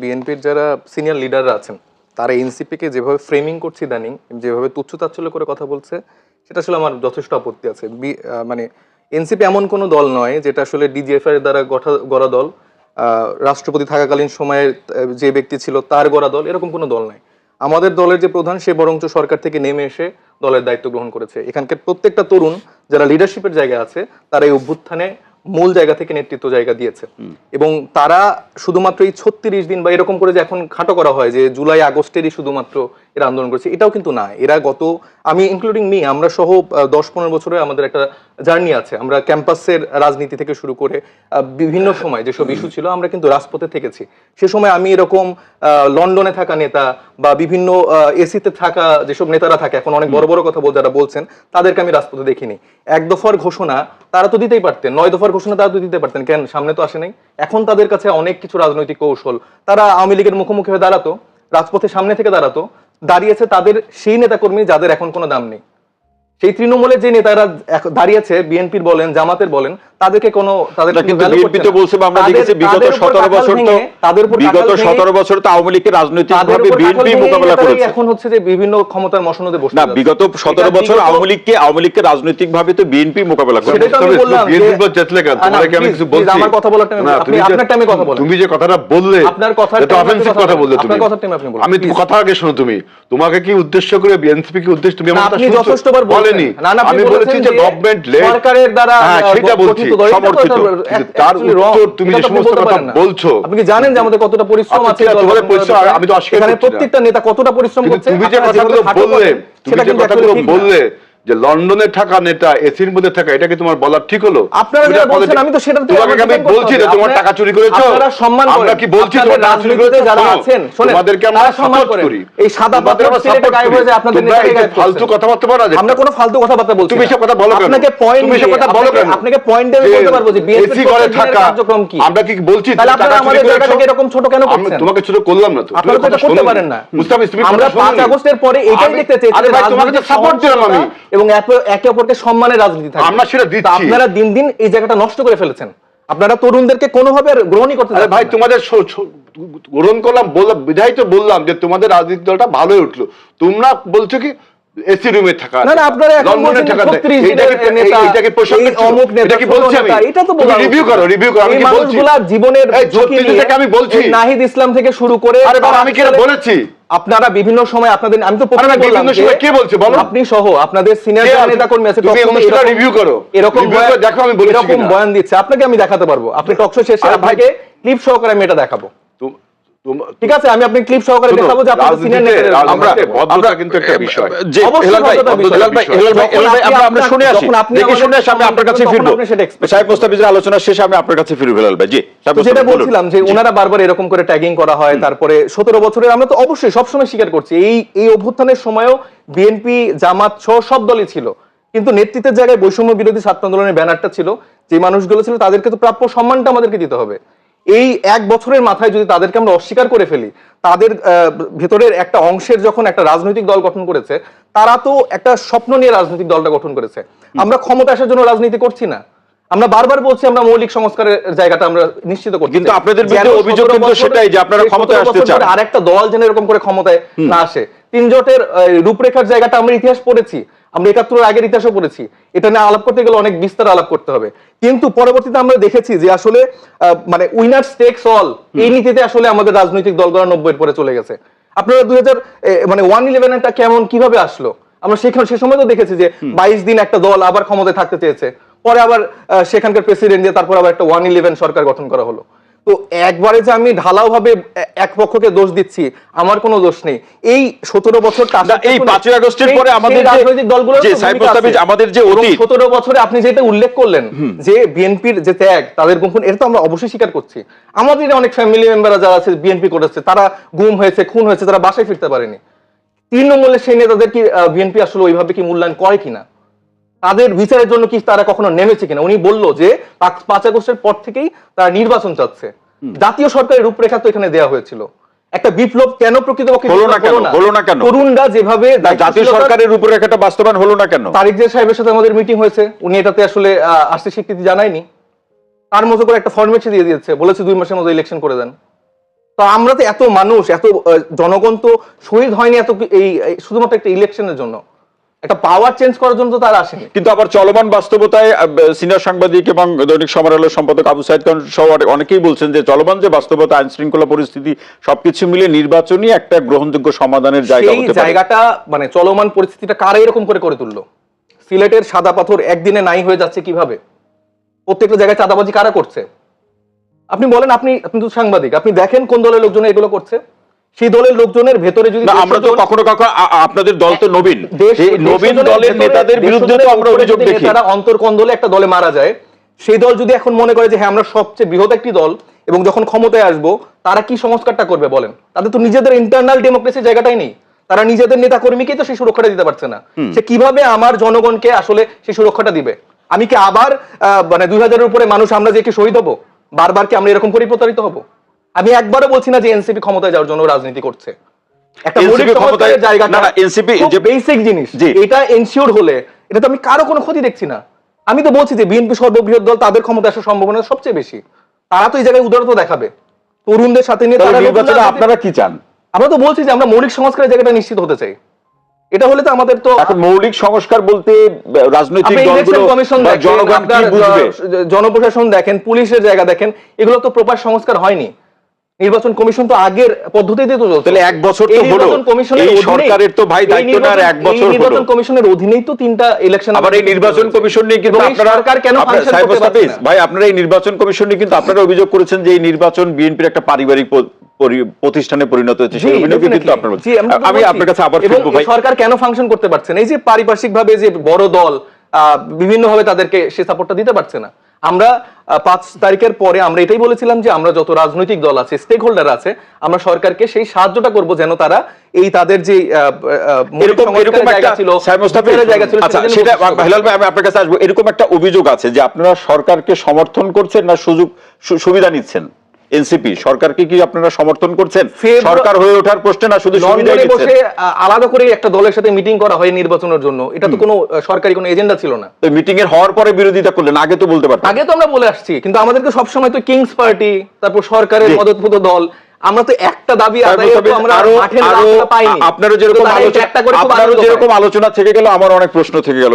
বিএনপির যারা সিনিয়র লিডাররা আছেন তারা এনসিপিকে যেভাবে ফ্রেমিং করছে ইদানিং যেভাবে তুচ্ছ তাচ্ছল্য করে কথা বলছে সেটা আসলে আমার যথেষ্ট আপত্তি আছে। মানে এনসিপি এমন কোনো দল নয় যেটা আসলে ডিজিএফ এর দ্বারা গঠা গড়া দল রাষ্ট্রপতি থাকাকালীন সময়ে আহ, যে ব্যক্তি ছিল তার গড়া দল এরকম কোনো দল নাই। আমাদের দলের যে প্রধান সে বরঞ্চ সরকার থেকে নেমে এসে দলের দায়িত্ব গ্রহণ করেছে। এখানকার প্রত্যেকটা তরুণ যারা লিডারশিপের জায়গায় আছে তারা এই অভ্যুত্থানে মূল জায়গা থেকে নেতৃত্ব জায়গা দিয়েছে। এবং তারা শুধুমাত্র এই ছত্রিশ দিন বা এরকম করে যে এখন খাটো করা হয় যে জুলাই আগস্টেরই শুধুমাত্র এরা আন্দোলন করেছে। এটাও কিন্তু না। এরা গত, আমি ইনক্লুডিং মি আমরা সহ দশ পনেরো বছরে আমাদের একটা জার্নি আছে। আমরা ক্যাম্পাসের রাজনীতি থেকে শুরু করে বিভিন্ন সময় যেসব ইস্যু ছিল, আমরা কিন্তু রাজপথে থেকেছি। সে সময় আমি এরকম লন্ডনে থাকা নেতা বা বিভিন্ন এসিতে থাকা যেসব নেতারা থাকে, এখন অনেক বড় বড় কথা বল, যারা বলছেন, তাদেরকে আমি রাজপথে দেখিনি। এক দফার ঘোষণা তারা তো দিতেই পারতেন, নয় দফার ঘোষণা তারা তো দিতে পারতেন। কেন? সামনে তো আসে নাই। এখন তাদের কাছে অনেক কিছু রাজনৈতিক কৌশল। তারা আওয়ামী লীগের মুখোমুখি হয়ে দাঁড়াতো রাজপথে সামনে থেকে দাঁড়াতো। দাঁড়িয়েছে তাদের সেই নেতাকর্মী যাদের এখন কোনো দাম নেই। সেই তৃণমূলের যে নেতারা দাঁড়িয়েছে, বিএনপির বলেন, জামাতের বলেন তাদেরকে কোনো তাদের কিন্তু বিএনপি তো বলছে বা আমরা দেখেছি বিগত সতেরো বছর তো তাদের উপর বিগত টাকাল ভেঙে- সতেরো বছর তো আওয়ামী লীগকে রাজনৈতিক তাদের ভাবে উপর বিএনপি মোকাবেলা করেছে। এখন হচ্ছে যে বিভিন্ন ক্ষমতার মসনদে বসে না বিগত সতেরো এটা বছর আওয়ামী লীগকে আওয়ামী লীগকে রাজনৈতিক ভাবে তো বিএনপি মোকাবেলা করেছে। সেটাই তো আমি বললাম বিএনপি কেন? না, তোমাকে আমি কিছু বলছি। আমার কথা বলার আপনি আপনার টাইমে কথা বলেন। তুমি যে কথাটা বললে আপনার কথার এটা time আপনি offensive কথা কথা বললে তুমি। আপনার কথার time আপনি বলেন, আমি কথা আগে শোনো তুমি। তোমাকে কি উদ্দেশ্য করে বিএনসিপি কি উদ্দেশ্য তুমি আমার না, কথা আপনি শুনছো? যথেষ্টবার বলেনি। না, না, আমি বলেছি যে গভর্নমেন্ট লেড সরকারের দ্বারা, হ্যাঁ সেটা বলছি। তার উত্তর তুমি যে সমস্ত কথা বলছো। আপনি কি জানেন যে আমাদের কতটা পরিশ্রম আছে আমি তো এখানে প্রত্যেকটা নেতা কতটা পরিশ্রম করছে? তুমি যে কথাগুলো বললে তুমি সেটা যে কথাগুলো। বললে যে লন্ডনে থাকা নেতা এসির মধ্যে থাকা এটা কি তোমার বলার ঠিক হলো আপনারা তুমি যারা বলছেন, আমি তো সেটাতে তোমাকে আমি বলছি যে তোমার টাকা চুরি করেছ আপনারা সম্মান করেন। আমরা কি বলছি তোমার টাকা চুরি করেছ যারা আছেন, শোনেন, তোমাদেরকে আমরা সম্মান করি এই সাদা গায়েব হয়ে যায়, আপনাদের গায়েব ফালতু। কথাবার্তা বলা যায় আমরা কোনো ফালতু কথাবার্তা বলছি তুমি না। এসব কথা বলো কেন? আপনাকে পয়েন্ট তুমি এসব কথা বলো কেন? আপনাকে পয়েন্ট দিয়ে বলতে পারব যে বিএনপি ঘরে থাকা কার্যক্রম কি আমরা কি বলছি তাহলে আপনারা আমাদের জায়গাটাকে এরকম ছোট কেন আমি করছেন তোমাকে ছোট করলাম না তো তুমি আপনারা তো কথা করতে পারেন না মুস্তাফিজ, তুমি আমরা কথা পাঁচ শোনোনি। আগস্টের পরে এটাই দেখতে চেয়েছি আরে ভাই, তোমাকে তো support দিলাম আমি। এবং একে- অপরকে সম্মানের রাজনীতি থাকবে আমরা সেটা দিচ্ছি। আপনারা দিন দিন এই জায়গাটা নষ্ট করে ফেলেছেন। আপনারা তরুণদেরকে কোনোভাবে আর গ্রহণই করতে আরে ভাই তোমাদের গ্রহণ করলাম বললাম বিধায় তো বললাম যে তোমাদের রাজনীতি দলটা ভালোই উঠল। তোমরা বলছো কি এসি রুমে থাকা। না, না, আপনারা এখন বলছেন থাকা 36 এইটা কি- নেতা, এইটা কি প্রসঙ্গ অমুক নেতা, এটা কি বলছি আমি? এটা তো বলা রিভিউ করো রিভিউ করো আমি কি বলছি? জীবনের ঝুঁকি নিয়ে, আমি বলছি। নাহিদ ইসলাম থেকে শুরু করে আরে বাবা আমি কি বলেছি? আপনারা বিভিন্ন সময় আপনাদের আমি তো বিভিন্ন সময় কে বলছে বলো? আপনি সহ আপনাদের সিনিয়র নেতা কর্মী আছে review করো। এরকম দেখো আমি বলেছি এরকম বয়ান দিচ্ছে আপনাকে আমি দেখাতে পারব আপনি টকশো শেষে শেষ আপনাকে ক্লিপ সহকারে আমি এটা দেখাবো ঠিক আছে আমি আপনি ক্লিপ সহকারে দেখাবো যে আপনাদের সিনিয়র নেতা রাজনীতিতে ভদ্রতা কিন্তু একটা বিষয়। যে হেলাল ভাই হেলাল ভাই হেলাল ভাই হেলাল ভাই আমরা আমরা শুনে আসি। যখন আপনি দেখে আমাদের শুনে আসি আমি আপনার কাছে ফিরবো। সাহেব মোস্তাফিজের আলোচনা শেষে আমি আপনার কাছে ফিরবো হেলাল ভাই। জি যেটা বলছিলাম যে ওনারা বারবার এরকম করে ট্যাগিং করা হয় তারপরে সতেরো বছরের আমরা তো অবশ্যই সবসময় স্বীকার করছি এই এই অভ্যুত্থানের সময়ও বিএনপি জামাত সহ সব দলই ছিল। কিন্তু নেতৃত্বের জায়গায় বৈষম্য বিরোধী ছাত্র আন্দোলনের ব্যানারটা ছিল যে মানুষগুলো ছিল তাদেরকে তো প্রাপ্য সম্মানটা আমাদেরকে দিতে হবে। এই এক বছরের মাথায় যদি তাদেরকে আমরা অস্বীকার করে ফেলি তাদের ভেতরের একটা অংশের যখন একটা রাজনৈতিক দল গঠন করেছে তারা তো একটা স্বপ্ন নিয়ে রাজনৈতিক দলটা গঠন করেছে। আমরা ক্ষমতা আসার জন্য রাজনীতি করছি না। আমরা বারবার বলছি আমরা মৌলিক সংস্কারের জায়গাটা আমরা নিশ্চিত করছি। কিন্তু আপনাদের বিরুদ্ধে অভিযোগ কিন্তু সেটাই যে আপনারা ক্ষমতায় আসতে চান। আর একটা দল যেন এরকম করে ক্ষমতায় না আসে। তিন জোটের রূপরেখার জায়গাটা আমরা ইতিহাস পড়েছি। আমরা একাত্তরের আগের ইতিহাসও পড়েছি। এটা নিয়ে আলাপ করতে গেলে অনেক বিস্তার আলাপ করতে হবে। কিন্তু পরবর্তীতে আমরা দেখেছি যে আসলে মানে উইনার টেক্স অল এই নীতিতে আসলে আমাদের রাজনৈতিক দলগুলো নব্বই পরে চলে গেছে। আপনারা দুই হাজার মানে ওয়ান ইলেভেনটা কেমন কীভাবে আসলো? আমরা সেখানে সে সময় তো দেখেছি যে বাইশ দিন একটা দল আবার ক্ষমতায় থাকতে চেয়েছে। পরে আবার সেখানকার প্রেসিডেন্ট দিয়ে তারপর আবার একটা ওয়ান ইলেভেন সরকার গঠন করা হলো। তো একবারে যে আমি ঢালাও ভাবে এক পক্ষকে দোষ দিচ্ছি আমার কোনো দোষ নেই। এই সতেরো বছর এই পাঁচই আগস্টের পরে আমাদের রাজনৈতিক দলগুলো আমাদের যে অতীত- সতেরো বছরে আপনি যেটা উল্লেখ করলেন যে বিএনপির যে ত্যাগ তাদের গুম খুন এটা তো আমরা অবশ্যই স্বীকার করছি। আমাদের অনেক ফ্যামিলি মেম্বাররা যারা আছে বিএনপি করেছে তারা গুম হয়েছে খুন হয়েছে তারা বাসায় ফিরতে পারেনি। তৃণমূলের সেই নেতাদের কি বিএনপি আসলে ওইভাবে কি মূল্যায়ন করে কিনা? তাদের বিচারের জন্য কি তারা কখনো নেমেছে কিনা? উনি বলল যে পাঁচ- আগস্টের পর থেকেই তারা নির্বাচন চাচ্ছে। জাতীয় সরকারের রূপরেখা তো এখানে দেওয়া হয়েছিল। একটা বিপ্লব কেন প্রকৃতপক্ষে হলো না কেন? হলো না কেন? তরুণরা যেভাবে জাতীয় সরকারের রূপরেখাটা বাস্তবায়ন হলো না কেন? তারিক সাহেবের সাথে আমাদের মিটিং হয়েছে। উনি এটাতে আসলে আসতে স্বীকৃতি জানায়নি। তার মতো করে একটা ফরমেট দিয়ে দিয়েছে। বলেছে দুই মাসের মধ্যে ইলেকশন করে দেন। তো আমরা তো এত মানুষ এত জনগণ তো শহীদ হয়নি এত এই শুধুমাত্র একটা ইলেকশনের জন্য। একটা পাওয়ার চেঞ্জ করার জন্য তো তারা আসেনি। কিন্তু আবার চলমান বাস্তবতায় সিনিয়র সাংবাদিক এবং দৈনিক সমরালের সম্পাদক আবু সাইদ খান সহ অনেকেই বলছেন যে চলমান যে বাস্তবতা আইন শৃঙ্খলা পরিস্থিতি সবকিছু মিলে নির্বাচনই একটা গ্রহণযোগ্য সমাধানের জায়গা হতে পারে। জায়গাটা মানে চলমান পরিস্থিতিটা কারা এরকম করে করে তুললো? সিলেটের সাদা পাথর একদিনে নাই হয়ে যাচ্ছে কীভাবে? প্রত্যেকটা জায়গায় চাঁদাবাজি কারা করছে? আপনি বলেন আপনি আপনি তো সাংবাদিক আপনি দেখেন কোন দলের লোকজন এগুলো করছে? সেই দলের লোকজনের ভেতরে যদি আমরা তো কখনো কখনো আপনাদের দল তো নবীন। এই দেড়শো নবীন দলের নেতাদের বিরুদ্ধে তো আমরা অভিযোগ দেখি। নেতারা অন্তর দলে একটা দলে মারা যায়। সেই দল যদি এখন মনে করে যে হ্যাঁ আমরা সবচেয়ে বৃহৎ একটি দল এবং যখন ক্ষমতায় আসব তারা কি সংস্কারটা করবে? বলেন। তাদের তো নিজেদের ইন্টারনাল ডেমোক্রেসির জায়গাটাই নেই। তারা নিজেদের নেতা কর্মীকেই তো সেই সুরক্ষাটা দিতে পারছে না। সে কীভাবে আমার জনগণকে আসলে সেই সুরক্ষাটা দিবে? আমি কি আবার আহ, মানে দুই হাজারের উপরে মানুষ আমরা যে কি শহীদ হব? বারবার কি আমরা এরকম করেই প্রতারিত হব? আমি একবারও বলছি না যে এনসিপি ক্ষমতায় যাওয়ার জন্য রাজনীতি করছে। একটা মৌলিক ক্ষমতায়- না, না, যে- বেসিক জিনিস। এটা এনশিওর হলে এটা তো আমি কারও কোনো ক্ষতি দেখছি না। আমি তো বলছি যে বিএনপি সর্ববৃহৎ দল তাদের ক্ষমতা আসার সম্ভাবনা সবচেয়ে বেশি। তারা তো এই জায়গায় উদারতা দেখাবে। তরুণদের সাথে নিয়ে তারা নির্বাচনে আপনারা কি চান? আমরা তো বলছি যে আমরা মৌলিক সংস্কারের জায়গাটা নিশ্চিত হতে চাই। এটা হলে তো আমাদের তো এখন মৌলিক সংস্কার বলতে রাজনৈতিক দলগুলো কমিশন জনগণ কি বুঝবে? জনপ্রশাসন দেখেন পুলিশের জায়গা দেখেন এগুলো তো প্রপার সংস্কার হয়নি। নির্বাচন কমিশন তো আগের পদ্ধতিতে তো এক বছর তো হলো। কমিশনের এই সরকারের তো ভাই দায়িত্ব এক বছর এই নির্বাচন কমিশনের অধীনেই তো তিনটা ইলেকশন আবার এই নির্বাচন কমিশন নিয়ে কিন্তু আপনারা সরকার কেন সাহেব করতে পারছে ভাই আপনারা এই নির্বাচন কমিশন নিয়ে কিন্তু আপনারা অভিযোগ করেছেন যে এই নির্বাচন বিএনপির একটা পারিবারিক প্রতিষ্ঠানে পরিণত হয়েছে। সেই কিন্তু আপনার আমি। আপনার কাছে আবার ফিরবো ভাই। সরকার কেন ফাংশন করতে পারছে না? এই যে পারিপার্শ্বিক ভাবে যে বড় দল বিভিন্ন ভাবে তাদেরকে সে সাপোর্টটা দিতে পারছে না। আমরা পাঁচ তারিখের পরে আমরা এটাই বলেছিলাম যে আমরা যত রাজনৈতিক দল আছে স্টেক হোল্ডার আছে আমরা সরকারকে সেই সাহায্যটা করব যেন তারা এই তাদের যে এরকম একটা আচ্ছা এরকম একটা অভিযোগ আছে যে আপনারা সরকারকে সমর্থন করছেন না সুযোগ সুবিধা নিচ্ছেন? এনসিপি সরকারকে কি আপনারা সমর্থন করছেন? সরকার হয়ে ওঠার প্রশ্নে না শুধু বসে আলাদা করে একটা দলের সাথে মিটিং করা হয় নির্বাচনের জন্য। এটা তো কোনো সরকারি কোনো এজেন্ডা ছিল না। তো মিটিং এর হওয়ার পরে বিরোধিতা করলেন আগে তো বলতে পারতেন। আগে তো আমরা বলে আসছি কিন্তু আমাদেরকে সবসময় তো কিংস পার্টি তারপর সরকারের। মদতপুত দল আমরা তো একটা দাবি আপনারও যেরকম আলোচনা থেকে গেল আমার অনেক প্রশ্ন থেকে গেল।